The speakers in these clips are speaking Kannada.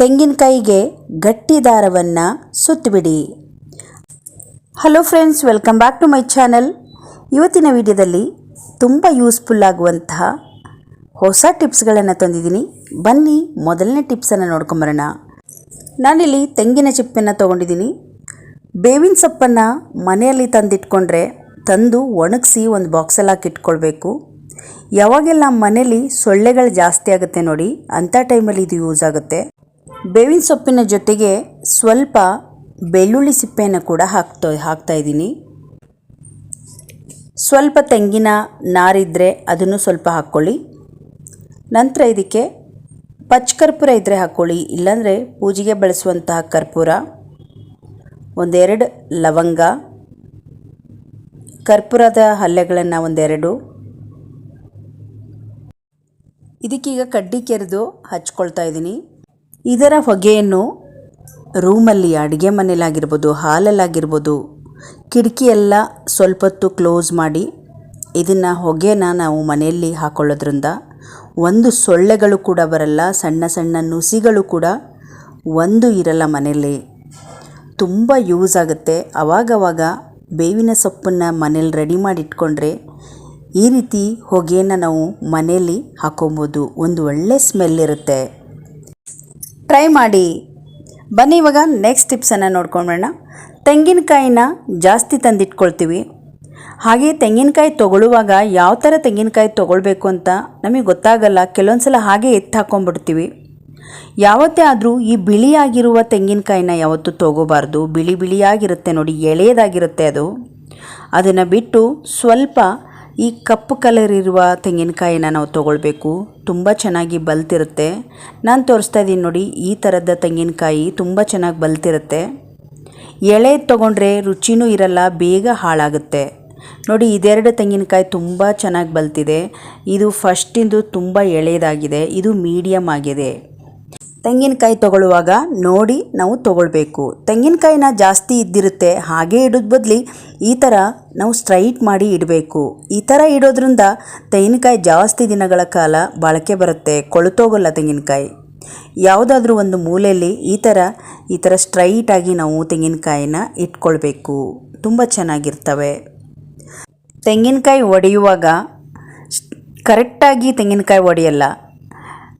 ತೆಂಗಿನಕಾಯಿಗೆ ಗಟ್ಟಿ ದಾರವನ್ನು ಸುತ್ತಿಬಿಡಿ. Hello friends welcome back to my channel ಇವತ್ತಿನ ವಿಡಿಯೋದಲ್ಲಿ ತುಂಬ ಯೂಸ್ಫುಲ್ ಆಗುವಂತಹ ಹೊಸ ಟಿಪ್ಸ್ಗಳನ್ನು ತಂದಿದ್ದೀನಿ. ಬನ್ನಿ, ಮೊದಲನೇ ಟಿಪ್ಸನ್ನು ನೋಡ್ಕೊಂಬರೋಣ. ನಾನಿಲ್ಲಿ ತೆಂಗಿನ ಚಿಪ್ಪನ್ನು ತೊಗೊಂಡಿದ್ದೀನಿ. ಬೇವಿನ ಸೊಪ್ಪನ್ನು ಮನೆಯಲ್ಲಿ ತಂದಿಟ್ಕೊಂಡ್ರೆ ತಂದು ಒಣಗಿಸಿ ಒಂದು ಬಾಕ್ಸಲ್ಲಿ ಹಾಕಿ ಇಟ್ಕೊಳ್ಬೇಕು. ಯಾವಾಗೆಲ್ಲ ಮನೇಲಿ ಸೊಳ್ಳೆಗಳು ಜಾಸ್ತಿ ಆಗುತ್ತೆ ನೋಡಿ ಅಂಥ ಟೈಮಲ್ಲಿ ಇದು ಯೂಸ್ ಆಗುತ್ತೆ. ಬೇವಿನ ಸೊಪ್ಪಿನ ಜೊತೆಗೆ ಸ್ವಲ್ಪ ಬೆಳ್ಳುಳ್ಳಿ ಸಿಪ್ಪೆಯನ್ನು ಕೂಡ ಹಾಕ್ತಾ ಹಾಕ್ತಾ ಇದ್ದೀನಿ. ಸ್ವಲ್ಪ ತೆಂಗಿನ ನಾರಿದ್ದರೆ ಅದನ್ನು ಸ್ವಲ್ಪ ಹಾಕ್ಕೊಳ್ಳಿ. ನಂತರ ಇದಕ್ಕೆ ಪಚ್ಚ ಕರ್ಪೂರ ಇದ್ದರೆ ಹಾಕ್ಕೊಳ್ಳಿ, ಇಲ್ಲಾಂದರೆ ಪೂಜೆಗೆ ಬಳಸುವಂತಹ ಕರ್ಪೂರ, ಒಂದೆರಡು ಲವಂಗ, ಕರ್ಪೂರದ ಹಲ್ಲೆಗಳನ್ನು ಒಂದೆರಡು. ಇದಕ್ಕೀಗ ಕಡ್ಡಿ ಕೆರೆದು ಹಚ್ಕೊಳ್ತಾ ಇದ್ದೀನಿ. ಇದರ ಹೊಗೆಯನ್ನು ರೂಮಲ್ಲಿ ಅಡುಗೆ ಮನೇಲಾಗಿರ್ಬೋದು ಹಾಲಲ್ಲಾಗಿರ್ಬೋದು ಕಿಟಕಿ ಎಲ್ಲ ಸ್ವಲ್ಪ ಹೊತ್ತು ಕ್ಲೋಸ್ ಮಾಡಿ ಇದನ್ನು ಹೊಗೆನ ನಾವು ಮನೆಯಲ್ಲಿ ಹಾಕೊಳ್ಳೋದ್ರಿಂದ ಒಂದು ಸೊಳ್ಳೆಗಳು ಕೂಡ ಬರಲ್ಲ, ಸಣ್ಣ ಸಣ್ಣ ನುಸಿಗಳು ಕೂಡ ಒಂದು ಇರಲ್ಲ ಮನೆಯಲ್ಲಿ. ತುಂಬ ಯೂಸ್ ಆಗುತ್ತೆ. ಅವಾಗವಾಗ ಬೇವಿನ ಸೊಪ್ಪನ್ನು ಮನೇಲಿ ರೆಡಿ ಮಾಡಿ ಇಟ್ಕೊಂಡ್ರೆ ಈ ರೀತಿ ಹೊಗೆಯನ್ನು ನಾವು ಮನೆಯಲ್ಲಿ ಹಾಕೊಬೋದು. ಒಂದು ಒಳ್ಳೆ ಸ್ಮೆಲ್ ಇರುತ್ತೆ. ಟ್ರೈ ಮಾಡಿ. ಬನ್ನಿ ಇವಾಗ ನೆಕ್ಸ್ಟ್ ಟಿಪ್ಸನ್ನು ನೋಡ್ಕೊಂಡ್ಬಿಡೋಣ ತೆಂಗಿನಕಾಯಿನ ಜಾಸ್ತಿ ತಂದಿಟ್ಕೊಳ್ತೀವಿ. ಹಾಗೆ ತೆಂಗಿನಕಾಯಿ ತೊಗೊಳ್ಳುವಾಗ ಯಾವ ಥರ ತೆಂಗಿನಕಾಯಿ ತೊಗೊಳ್ಬೇಕು ಅಂತ ನಮಗೆ ಗೊತ್ತಾಗಲ್ಲ. ಕೆಲವೊಂದು ಸಲ ಹಾಗೆ ಎತ್ತು ಹಾಕ್ಕೊಂಡ್ಬಿಡ್ತೀವಿ ಯಾವತ್ತೇ ಆದರೂ ಈ ಬಿಳಿಯಾಗಿರುವ ತೆಂಗಿನಕಾಯಿನ ಯಾವತ್ತೂ ತೊಗೋಬಾರ್ದು. ಬಿಳಿ ಬಿಳಿಯಾಗಿರುತ್ತೆ ನೋಡಿ, ಎಳೆಯದಾಗಿರುತ್ತೆ ಅದು. ಅದನ್ನು ಬಿಟ್ಟು ಸ್ವಲ್ಪ ಈ ಕಪ್ಪು ಕಲರ್ ಇರುವ ತೆಂಗಿನಕಾಯಿನ ನಾವು ತೊಗೊಳ್ಬೇಕು. ತುಂಬ ಚೆನ್ನಾಗಿ ಬಲ್ತಿರುತ್ತೆ. ನಾನು ತೋರಿಸ್ತಾ ಇದ್ದೀನಿ ನೋಡಿ, ಈ ಥರದ ತೆಂಗಿನಕಾಯಿ ತುಂಬ ಚೆನ್ನಾಗಿ ಬಲ್ತಿರುತ್ತೆ. ಎಳೆ ತೊಗೊಂಡ್ರೆ ರುಚಿನೂ ಇರಲ್ಲ, ಬೇಗ ಹಾಳಾಗುತ್ತೆ. ನೋಡಿ, ಇದೆರಡು ತೆಂಗಿನಕಾಯಿ ತುಂಬ ಚೆನ್ನಾಗಿ ಬಲ್ತಿದೆ. ಇದು ಫಸ್ಟಿಂದು ತುಂಬ ಎಳೆಯದಾಗಿದೆ. ಇದು ಮೀಡಿಯಮ್ ಆಗಿದೆ. ತೆಂಗಿನಕಾಯಿ ತಗೊಳ್ಳುವಾಗ ನೋಡಿ ನಾವು ತೊಗೊಳ್ಬೇಕು. ತೆಂಗಿನಕಾಯಿನ ಜಾಸ್ತಿ ಇದ್ದಿರುತ್ತೆ, ಹಾಗೆ ಇಡೋದು ಬದಲಿ ಈ ಥರ ನಾವು ಸ್ಟ್ರೈಟ್ ಮಾಡಿ ಇಡಬೇಕು. ಈ ಥರ ಇಡೋದ್ರಿಂದ ತೆಂಗಿನಕಾಯಿ ಜಾಸ್ತಿ ದಿನಗಳ ಕಾಲ ಬಾಳಿಕೆ ಬರುತ್ತೆ, ಕೊಳತೋಗಲ್ಲ ತೆಂಗಿನಕಾಯಿ. ಯಾವುದಾದ್ರೂ ಒಂದು ಮೂಲೆಯಲ್ಲಿ ಈ ಥರ ಈ ಥರ ಸ್ಟ್ರೈಟಾಗಿ ನಾವು ತೆಂಗಿನಕಾಯಿನ ಇಟ್ಕೊಳ್ಬೇಕು. ತುಂಬ ಚೆನ್ನಾಗಿರ್ತವೆ. ತೆಂಗಿನಕಾಯಿ ಒಡೆಯುವಾಗ ಕರೆಕ್ಟಾಗಿ ತೆಂಗಿನಕಾಯಿ ಒಡೆಯಲ್ಲ.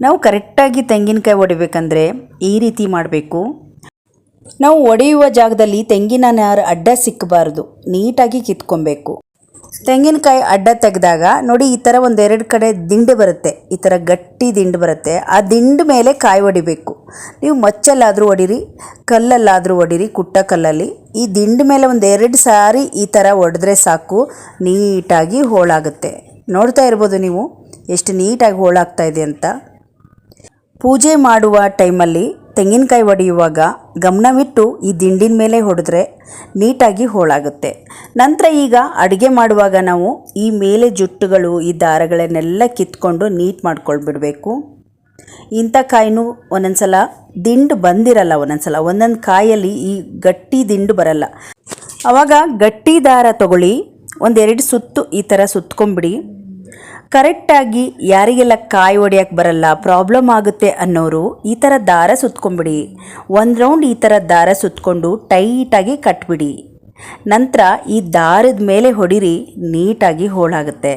ನಾವು ಕರೆಕ್ಟಾಗಿ ತೆಂಗಿನಕಾಯಿ ಒಡಿಬೇಕಂದ್ರೆ ಈ ರೀತಿ ಮಾಡಬೇಕು. ನಾವು ಒಡೆಯುವ ಜಾಗದಲ್ಲಿ ತೆಂಗಿನ ನಾರು ಅಡ್ಡ ಸಿಕ್ಕಬಾರ್ದು. ನೀಟಾಗಿ ಕಿತ್ಕೊಬೇಕು. ತೆಂಗಿನಕಾಯಿ ಅಡ್ಡ ತೆಗೆದಾಗ ನೋಡಿ ಈ ಥರ ಒಂದೆರಡು ಕಡೆ ದಿಂಡು ಬರುತ್ತೆ. ಈ ಥರ ಗಟ್ಟಿ ದಿಂಡು ಬರುತ್ತೆ. ಆ ದಿಂಡು ಮೇಲೆ ಕಾಯಿ ಹೊಡಿಬೇಕು ನೀವು ಮಚ್ಚಲ್ಲಾದರೂ ಒಡಿರಿ, ಕಲ್ಲಲ್ಲಾದರೂ ಒಡಿರಿ, ಕುಟ್ಟ ಕಲ್ಲಲ್ಲಿ. ಈ ದಿಂಡು ಮೇಲೆ ಒಂದೆರಡು ಸಾರಿ ಈ ಥರ ಒಡೆದ್ರೆ ಸಾಕು. ನೀಟಾಗಿ ಹೋಳಾಗುತ್ತೆ. ನೋಡ್ತಾ ಇರ್ಬೋದು ನೀವು ಎಷ್ಟು ನೀಟಾಗಿ ಹೋಳಾಗ್ತಾ ಇದೆ ಅಂತ. ಪೂಜೆ ಮಾಡುವ ಟೈಮಲ್ಲಿ ತೆಂಗಿನಕಾಯಿ ಒಡೆಯುವಾಗ ಗಮನವಿಟ್ಟು ಈ ದಿಂಡಿನ ಮೇಲೆ ಹೊಡೆದ್ರೆ ನೀಟಾಗಿ ಹೋಳಾಗುತ್ತೆ. ನಂತರ ಈಗ ಅಡುಗೆ ಮಾಡುವಾಗ ನಾವು ಈ ಮೇಲೆ ಜುಟ್ಟುಗಳು, ಈ ದಾರಗಳನ್ನೆಲ್ಲ ಕಿತ್ಕೊಂಡು ನೀಟ್ ಮಾಡ್ಕೊಳ್ಬಿಡಬೇಕು. ಇಂಥ ಕಾಯಿನೂ ಒಂದೊಂದು ಸಲ ದಿಂಡು ಬಂದಿರಲ್ಲ ಒಂದೊಂದು ಸಲ ಒಂದೊಂದು ಕಾಯಲ್ಲಿ ಈ ಗಟ್ಟಿ ದಿಂಡು ಬರಲ್ಲ. ಆವಾಗ ಗಟ್ಟಿ ದಾರ ತಗೊಳ್ಳಿ, ಒಂದೆರಡು ಸುತ್ತು ಈ ಥರ ಸುತ್ಕೊಂಬಿಡಿ ಕರೆಕ್ಟಾಗಿ ಯಾರಿಗೆಲ್ಲ ಕಾಯಿ ಒಡೆಯಕ್ಕೆ ಬರಲ್ಲ ಪ್ರಾಬ್ಲಮ್ ಆಗುತ್ತೆ ಅನ್ನೋರು ಈ ಥರ ದಾರ ಸುತ್ಕೊಂಬಿಡಿ ಒಂದು ರೌಂಡ್ ಈ ಥರ ದಾರ ಸುತ್ಕೊಂಡು ಟೈಟಾಗಿ ಕಟ್ಬಿಡಿ. ನಂತರ ಈ ದಾರದ ಮೇಲೆ ಹೊಡಿರಿ ನೀಟಾಗಿ ಹೋಳಾಗುತ್ತೆ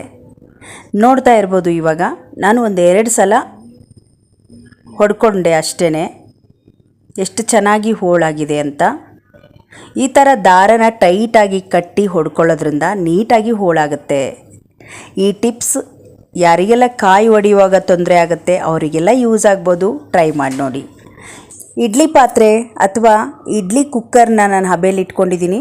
ನೋಡ್ತಾ ಇರ್ಬೋದು ಇವಾಗ, ನಾನು ಒಂದು ಎರಡು ಸಲ ಹೊಡ್ಕೊಂಡೆ ಅಷ್ಟೇ ಎಷ್ಟು ಚೆನ್ನಾಗಿ ಹೋಳಾಗಿದೆ ಅಂತ. ಈ ಥರ ದಾರನ ಟೈಟಾಗಿ ಕಟ್ಟಿ ಹೊಡ್ಕೊಳ್ಳೋದ್ರಿಂದ ನೀಟಾಗಿ ಹೋಳಾಗುತ್ತೆ ಈ ಟಿಪ್ಸ್ ಯಾರಿಗೆಲ್ಲ ಕಾಯಿ ಒಡೆಯುವಾಗ ತೊಂದರೆ ಆಗುತ್ತೆ, ಅವರಿಗೆಲ್ಲ ಯೂಸ್ ಆಗ್ಬೋದು. ಟ್ರೈ ಮಾಡಿ ನೋಡಿ. ಇಡ್ಲಿ ಪಾತ್ರೆ ಅಥವಾ ಇಡ್ಲಿ ಕುಕ್ಕರ್ನ ನಾನು ಹಬೆಯಲ್ಲಿ ಇಟ್ಕೊಂಡಿದ್ದೀನಿ.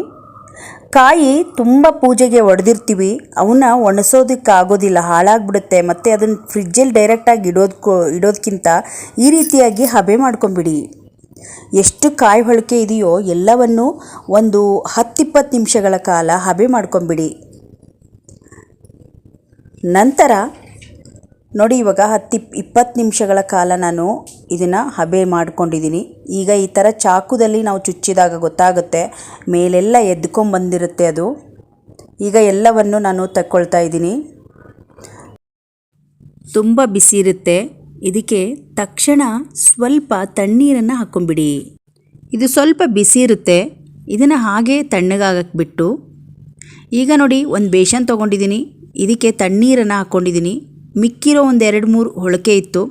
ಕಾಯಿ ತುಂಬ ಪೂಜೆಗೆ ಒಡೆದಿರ್ತೀವಿ. ಅವನ್ನ ಒಣಸೋದಕ್ಕೆ ಆಗೋದಿಲ್ಲ, ಹಾಳಾಗ್ಬಿಡುತ್ತೆ. ಮತ್ತು ಅದನ್ನು ಫ್ರಿಜ್ಜಲ್ಲಿ ಡೈರೆಕ್ಟಾಗಿ ಇಡೋದಕ್ಕೂ ಇಡೋದಕ್ಕಿಂತ ಈ ರೀತಿಯಾಗಿ ಹಬೆ ಮಾಡ್ಕೊಂಬಿಡಿ. ಎಷ್ಟು ಕಾಯಿ ಹೊಳಕೆ ಇದೆಯೋ ಎಲ್ಲವನ್ನು ಒಂದು ಹತ್ತಿಪ್ಪತ್ತು ನಿಮಿಷಗಳ ಕಾಲ ಹಬೆ ಮಾಡ್ಕೊಂಬಿಡಿ. ನಂತರ, ನೋಡಿ ಇವಾಗ ಹತ್ತು ಇಪ್ಪತ್ತು ನಿಮಿಷಗಳ ಕಾಲ ನಾನು ಇದನ್ನು ಹಬೆ ಮಾಡ್ಕೊಂಡಿದ್ದೀನಿ. ಈಗ ಈ ಥರ ಚಾಕುದಲ್ಲಿ ನಾವು ಚುಚ್ಚಿದಾಗ ಗೊತ್ತಾಗುತ್ತೆ, ಮೇಲೆಲ್ಲ ಎದ್ಕೊಂಬಂದಿರುತ್ತೆ ಅದು. ಈಗ ಎಲ್ಲವನ್ನು ನಾನು ತಕ್ಕೊಳ್ತಾ ಇದ್ದೀನಿ. ತುಂಬ ಬಿಸಿ ಇರುತ್ತೆ. ಇದಕ್ಕೆ ತಕ್ಷಣ ಸ್ವಲ್ಪ ತಣ್ಣೀರನ್ನು ಹಾಕ್ಕೊಂಬಿಡಿ ಇದು ಸ್ವಲ್ಪ ಬಿಸಿ ಇರುತ್ತೆ. ಇದನ್ನು ಹಾಗೆ ತಣ್ಣಗಾಗಕ್ಕೆ ಬಿಟ್ಟು ಈಗ ನೋಡಿ, ಒಂದು ಬೇಷನ್ ತೊಗೊಂಡಿದ್ದೀನಿ ಇದಕ್ಕೆ ತಣ್ಣೀರನ್ನು ಹಾಕ್ಕೊಂಡಿದ್ದೀನಿ ಮಿಕ್ಕಿರೋ ಒಂದು ಎರಡು ಮೂರು ಹೊಳಕೆ ಇತ್ತು.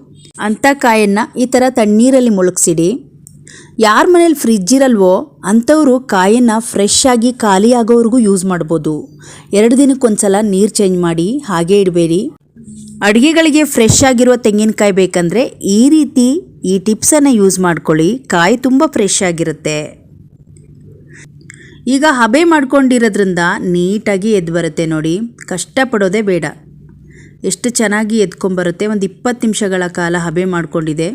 ಅಂಥ ಕಾಯನ್ನು ಈ ಥರ ತಣ್ಣೀರಲ್ಲಿ ಮುಳುಗಿಸಿಡಿ. ಯಾರ ಮನೇಲಿ ಫ್ರಿಜ್ ಇರಲ್ವೋ, ಅಂಥವರು ಕಾಯನ್ನು ಫ್ರೆಶ್ ಆಗಿ ಖಾಲಿ ಯೂಸ್ ಮಾಡ್ಬೋದು. ಎರಡು ದಿನಕ್ಕೊಂದ್ಸಲ ನೀರು ಚೇಂಜ್ ಮಾಡಿ, ಹಾಗೆ ಇಡಬೇಡಿ. ಅಡುಗೆಗಳಿಗೆ ಫ್ರೆಶ್ ಆಗಿರುವ ತೆಂಗಿನಕಾಯಿ ಬೇಕಂದರೆ ಈ ರೀತಿ ಈ ಟಿಪ್ಸನ್ನು ಯೂಸ್ ಮಾಡ್ಕೊಳ್ಳಿ. ಕಾಯಿ ತುಂಬ ಫ್ರೆಶ್ ಆಗಿರುತ್ತೆ. ಈಗ ಹಬೆ ಮಾಡ್ಕೊಂಡಿರೋದ್ರಿಂದ ನೀಟಾಗಿ ಎದ್ದು ಬರುತ್ತೆ ನೋಡಿ. ಕಷ್ಟಪಡೋದೇ ಬೇಡ. ಎಷ್ಟು ಚೆನ್ನಾಗಿ ಎದ್ಕೊಂಬರುತ್ತೆ. ಒಂದು ಇಪ್ಪತ್ತು ನಿಮಿಷಗಳ ಕಾಲ ಹಬೆ ಮಾಡಿಕೊಂಡಿದೆ.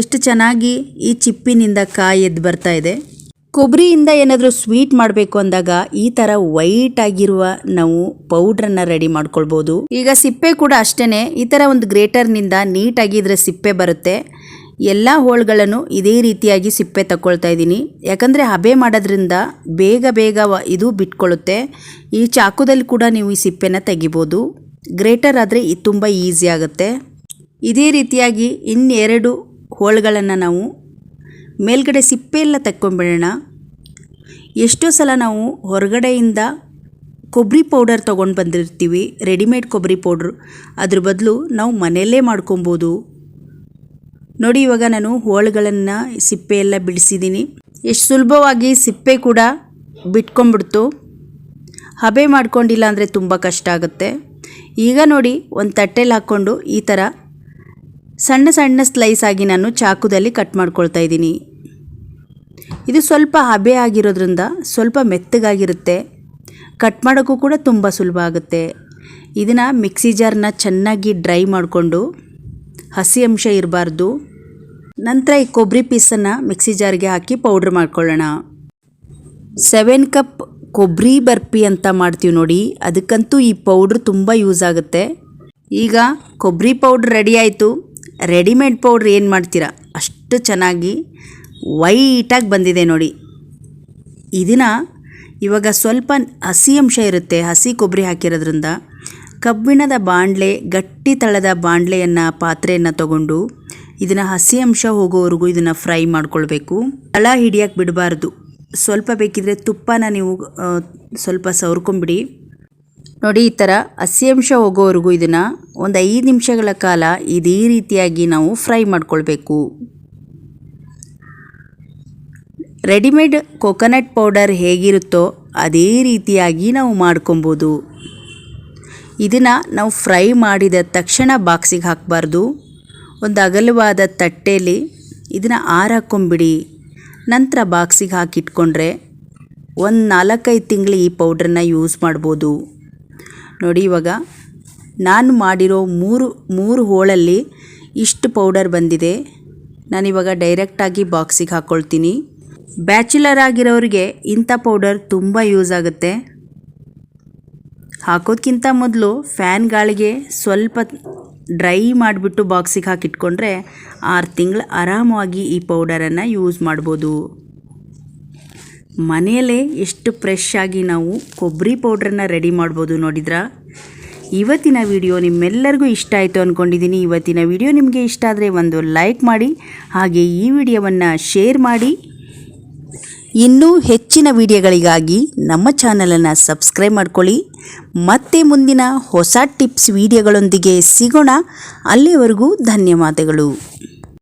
ಎಷ್ಟು ಚೆನ್ನಾಗಿ ಈ ಚಿಪ್ಪಿನಿಂದ ಕಾಯಿ ಎದ್ದು ಬರ್ತಾ ಇದೆ. ಕೊಬ್ಬರಿಯಿಂದ ಏನಾದರೂ ಸ್ವೀಟ್ ಮಾಡಬೇಕು ಅಂದಾಗ ಈ ಥರ ವೈಟ್ ಆಗಿರುವ ನಾವು ಪೌಡ್ರನ್ನು ರೆಡಿ ಮಾಡ್ಕೊಳ್ಬೋದು. ಈಗ ಸಿಪ್ಪೆ ಕೂಡ ಅಷ್ಟೇ ಈ ಥರ ಒಂದು ಗ್ರೇಟರ್ನಿಂದ ನೀಟಾಗಿ ಇದರ ಸಿಪ್ಪೆ ಬರುತ್ತೆ. ಎಲ್ಲ ಹೋಳುಗಳನ್ನು ಇದೇ ರೀತಿಯಾಗಿ ಸಿಪ್ಪೆ ತಗೊಳ್ತಾ ಇದ್ದೀನಿ. ಯಾಕಂದರೆ ಹಬೆ ಮಾಡೋದ್ರಿಂದ ಬೇಗ ಬೇಗ ಇದು ಬಿಟ್ಕೊಳ್ಳುತ್ತೆ ಈ ಚಾಕುದಲ್ಲಿ ಕೂಡ ನೀವು ಈ ಸಿಪ್ಪೆನ ತೆಗಿಬೋದು. ಗ್ರೇಟರ್ ಆದರೆ ಇದು ತುಂಬ ಈಸಿ ಆಗುತ್ತೆ. ಇದೇ ರೀತಿಯಾಗಿ ಇನ್ನೆರಡು ಹೋಳುಗಳನ್ನು ನಾವು ಮೇಲ್ಗಡೆ ಸಿಪ್ಪೆ ಎಲ್ಲ ತಕ್ಕೊಂಬಿಡೋಣ ಎಷ್ಟೋ ಸಲ ನಾವು ಹೊರಗಡೆಯಿಂದ ಕೊಬ್ಬರಿ ಪೌಡರ್ ತೊಗೊಂಡು ಬಂದಿರ್ತೀವಿ. ರೆಡಿಮೇಡ್ ಕೊಬ್ಬರಿ ಪೌಡ್ರು. ಅದ್ರ ಬದಲು ನಾವು ಮನೆಯಲ್ಲೇ ಮಾಡ್ಕೊಬೋದು. ನೋಡಿ, ಇವಾಗ ನಾನು ಹೋಳುಗಳನ್ನು ಸಿಪ್ಪೆ ಎಲ್ಲ ಬಿಡಿಸಿದ್ದೀನಿ. ಎಷ್ಟು ಸುಲಭವಾಗಿ ಸಿಪ್ಪೆ ಕೂಡ ಬಿಟ್ಕೊಂಡ್ಬಿಡ್ತು. ಹಬೆ ಮಾಡ್ಕೊಂಡಿಲ್ಲ ಅಂದರೆ ತುಂಬ ಕಷ್ಟ ಆಗುತ್ತೆ. ಈಗ ನೋಡಿ, ಒಂದು ತಟ್ಟೆಲಿ ಹಾಕ್ಕೊಂಡು ಈ ಥರ ಸಣ್ಣ ಸಣ್ಣ ಸ್ಲೈಸ್ ಆಗಿ ನಾನು ಚಾಕುದಲ್ಲಿ ಕಟ್ ಮಾಡ್ಕೊಳ್ತಾ ಇದ್ದೀನಿ. ಇದು ಸ್ವಲ್ಪ ಹಬೆ ಆಗಿರೋದ್ರಿಂದ ಸ್ವಲ್ಪ ಮೆತ್ತಗಾಗಿರುತ್ತೆ. ಕಟ್ ಮಾಡೋಕ್ಕೂ ಕೂಡ ತುಂಬ ಸುಲಭ ಆಗುತ್ತೆ. ಇದನ್ನು ಮಿಕ್ಸಿ ಜಾರ್ನ ಚೆನ್ನಾಗಿ ಡ್ರೈ ಮಾಡಿಕೊಂಡು ಹಸಿ ಅಂಶ ಇರಬಾರ್ದು. ನಂತರ ಈ ಕೊಬ್ಬರಿ ಪೀಸನ್ನು ಮಿಕ್ಸಿ ಜಾರ್ಗೆ ಹಾಕಿ ಪೌಡ್ರ್ ಮಾಡ್ಕೊಳ್ಳೋಣ. ಸೆವೆನ್ ಕಪ್ ಕೊಬ್ಬರಿ ಬರ್ಫಿ ಅಂತ ಮಾಡ್ತೀವಿ ನೋಡಿ, ಅದಕ್ಕಂತೂ ಈ ಪೌಡ್ರ್ ತುಂಬ ಯೂಸ್ ಆಗುತ್ತೆ. ಈಗ ಕೊಬ್ಬರಿ ಪೌಡ್ರ್ ರೆಡಿ ಆಯಿತು. ರೆಡಿಮೇಡ್ ಪೌಡ್ರ್ ಏನು ಮಾಡ್ತೀರಾ? ಅಷ್ಟು ಚೆನ್ನಾಗಿ ವೈಟಾಗಿ ಬಂದಿದೆ ನೋಡಿ. ಇದನ್ನು ಇವಾಗ ಸ್ವಲ್ಪ ಹಸಿ ಅಂಶ ಇರುತ್ತೆ, ಹಸಿ ಕೊಬ್ಬರಿ ಹಾಕಿರೋದ್ರಿಂದ. ಕಬ್ಬಿಣದ ಬಾಣಲೆ ಗಟ್ಟಿ ತಳದ ಬಾಣಲೆಯನ್ನು ಪಾತ್ರೆಯನ್ನು ತಗೊಂಡು ಇದನ್ನು ಹಸಿ ಅಂಶ ಹೋಗೋವರೆಗೂ ಇದನ್ನು ಫ್ರೈ ಮಾಡ್ಕೊಳ್ಬೇಕು. ತಳ ಹಿಡಿಯಕ್ಕೆ ಬಿಡಬಾರ್ದು. ಸ್ವಲ್ಪ ಬೇಕಿದ್ರೆ ತುಪ್ಪನ ನೀವು ಸ್ವಲ್ಪ ಸವರ್ಕೊಂಬಿಡಿ. ನೋಡಿ, ಈ ಥರ ಹಸಿ ಅಂಶ ಹೋಗೋವರೆಗೂ ಇದನ್ನು ಒಂದು ಐದು ನಿಮಿಷಗಳ ಕಾಲ ಇದೇ ರೀತಿಯಾಗಿ ನಾವು ಫ್ರೈ ಮಾಡ್ಕೊಳ್ಬೇಕು. ರೆಡಿಮೇಡ್ ಕೊಕೊನಟ್ ಪೌಡರ್ ಹೇಗಿರುತ್ತೋ ಅದೇ ರೀತಿಯಾಗಿ ನಾವು ಮಾಡ್ಕೊಬೋದು ಇದನ್ನು ನಾವು ಫ್ರೈ ಮಾಡಿದ ತಕ್ಷಣ ಬಾಕ್ಸಿಗೆ ಹಾಕಬಾರ್ದು. ಒಂದು ಅಗಲವಾದ ತಟ್ಟೆಯಲ್ಲಿ ಇದನ್ನು ಆರಾಕೊಂಬಿಡಿ ನಂತರ ಬಾಕ್ಸಿಗೆ ಹಾಕಿಟ್ಕೊಂಡ್ರೆ ಒಂದು ನಾಲ್ಕೈದು ತಿಂಗಳು ಈ ಪೌಡ್ರನ್ನ ಯೂಸ್ ಮಾಡ್ಬೋದು. ನೋಡಿ ಇವಾಗ ನಾನು ಮಾಡಿರೋ ಮೂರು ಮೂರು ಹೋಳಲ್ಲಿ ಇಷ್ಟು ಪೌಡರ್ ಬಂದಿದೆ. ನಾನಿವಾಗ ಡೈರೆಕ್ಟಾಗಿ ಬಾಕ್ಸಿಗೆ ಹಾಕ್ಕೊಳ್ತೀನಿ ಬ್ಯಾಚುಲರ್ ಆಗಿರೋರಿಗೆ ಇಂಥ ಪೌಡರ್ ತುಂಬ ಯೂಸ್ ಆಗುತ್ತೆ. ಹಾಕೋದ್ಕಿಂತ ಮೊದಲು ಫ್ಯಾನ್ ಗಾಳಿಗೆ ಸ್ವಲ್ಪ ಡ್ರೈ ಮಾಡಿಬಿಟ್ಟು ಬಾಕ್ಸಿಗೆ ಹಾಕಿಟ್ಕೊಂಡ್ರೆ ಆರು ತಿಂಗಳು ಆರಾಮವಾಗಿ ಈ ಪೌಡರನ್ನು ಯೂಸ್ ಮಾಡ್ಬೋದು. ಮನೆಯಲ್ಲೇ ಎಷ್ಟು ಫ್ರೆಶ್ ಆಗಿ ನಾವು ಕೊಬ್ಬರಿ ಪೌಡ್ರನ್ನ ರೆಡಿ ಮಾಡ್ಬೋದು ನೋಡಿದ್ರಾ? ಇವತ್ತಿನ ವಿಡಿಯೋ ನಿಮ್ಮೆಲ್ಲರಿಗೂ ಇಷ್ಟ ಆಯಿತು ಅಂದ್ಕೊಂಡಿದ್ದೀನಿ ಇವತ್ತಿನ ವಿಡಿಯೋ ನಿಮಗೆ ಇಷ್ಟ ಆದರೆ ಒಂದು ಲೈಕ್ ಮಾಡಿ, ಹಾಗೆ ಈ ವಿಡಿಯೋವನ್ನು ಶೇರ್ ಮಾಡಿ ಇನ್ನೂ ಹೆಚ್ಚಿನ ವಿಡಿಯೋಗಳಿಗಾಗಿ ನಮ್ಮ ಚಾನಲನ್ನು ಸಬ್ಸ್ಕ್ರೈಬ್ ಮಾಡ್ಕೊಳ್ಳಿ. ಮತ್ತೆ ಮುಂದಿನ ಹೊಸ ಟಿಪ್ಸ್ ವಿಡಿಯೋಗಳೊಂದಿಗೆ ಸಿಗೋಣ. ಅಲ್ಲಿವರೆಗೂ ಧನ್ಯವಾದಗಳು.